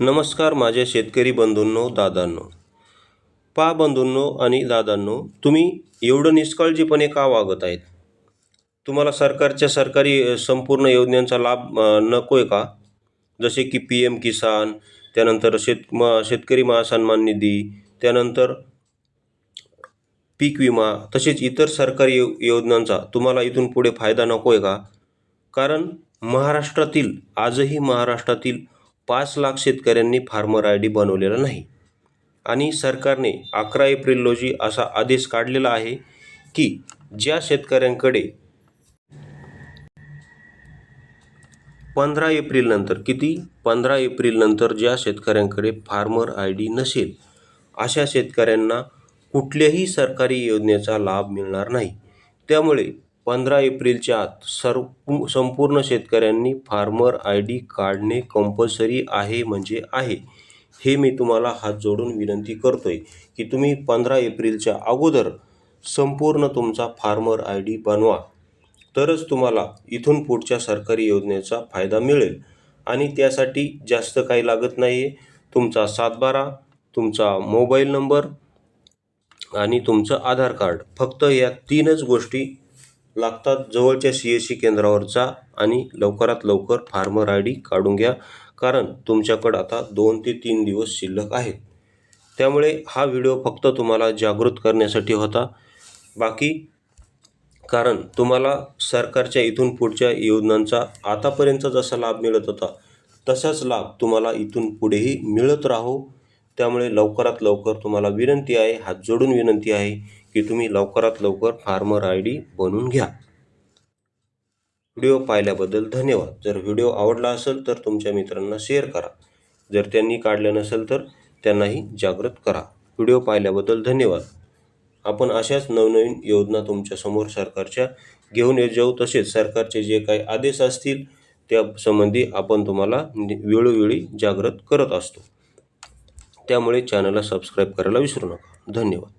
नमस्कार माझ्या शेतकरी बंधूंनो दादांनो. पा बंधूंनो आणि दादांनो तुम्ही एवढं निष्काळजीपणे का वागत आहेत? तुम्हाला सरकारच्या सरकारी संपूर्ण योजनांचा लाभ नको आहे का? जसे की पी एम किसान त्यानंतर शेत म शेतकरी महासन्मान निधी त्यानंतर पीक विमा तसेच इतर सरकारी यो योजनांचा तुम्हाला इथून पुढे फायदा नको आहे का? कारण महाराष्ट्रातील आजही महाराष्ट्रातील पाच लाख शेतकऱ्यांनी फार्मर आय डी बनवलेला नाही. आणि सरकारने अकरा एप्रिल रोजी असा आदेश काढलेला आहे की ज्या शेतकऱ्यांकडे पंधरा एप्रिलनंतर किती? पंधरा एप्रिलनंतर ज्या शेतकऱ्यांकडे फार्मर आय डी नसेल अशा शेतकऱ्यांना कुठल्याही सरकारी योजनेचा लाभ मिळणार नाही. त्यामुळे पंधरा एप्रिलच्या आत सर्व संपूर्ण शेतकऱ्यांनी फार्मर आय डी काढणे कंपल्सरी आहे म्हणजे आहे. हे मी तुम्हाला हात जोडून विनंती करतोय की तुम्ही पंधरा एप्रिलच्या अगोदर संपूर्ण तुमचा फार्मर आय डी बनवा. तरच तुम्हाला इथून पुढच्या सरकारी योजनेचा फायदा मिळेल. आणि त्यासाठी जास्त काही लागत नाही आहे तुमचा सातबारा तुमचा मोबाईल नंबर आणि तुमचं आधार कार्ड. फक्त या तीनच गोष्टी लागतात. जवळच्या सी एस सी केंद्रावर जा आणि लवकरात लवकर फार्मर आय डी काढून घ्या कारण तुमच्याकडं आता दोन ते तीन दिवस शिल्लक आहेत त्यामुळे हा व्हिडिओ फक्त तुम्हाला जागृत करण्यासाठी होता. बाकी कारण तुम्हाला सरकारच्या इथून पुढच्या योजनांचा आतापर्यंत जसा लाभ मिळत होता तसाच लाभ तुम्हाला इथून पुढेही मिळत राहो. त्यामुळे लवकरात लवकर तुम्हाला विनंती आहे हात जोडून विनंती आहे की तुम्ही लवकरात लवकर फार्मर आय डी बनवून घ्या. व्हिडिओ पाहिल्याबद्दल धन्यवाद. जर व्हिडिओ आवडला असेल तर तुमच्या मित्रांना शेअर करा. जर त्यांनी काढलं नसेल तर त्यांनाही जागृत करा. व्हिडिओ पाहिल्याबद्दल धन्यवाद. आपण अशाच नवनवीन योजना तुमच्यासमोर सरकारच्या घेऊन येत जाऊ. तसेच सरकारचे जे काही आदेश असतील त्या संबंधी आपण तुम्हाला वेळोवेळी जागृत करत असतो. त्यामुळे चॅनलला सबस्क्राईब करायला विसरू नका. धन्यवाद.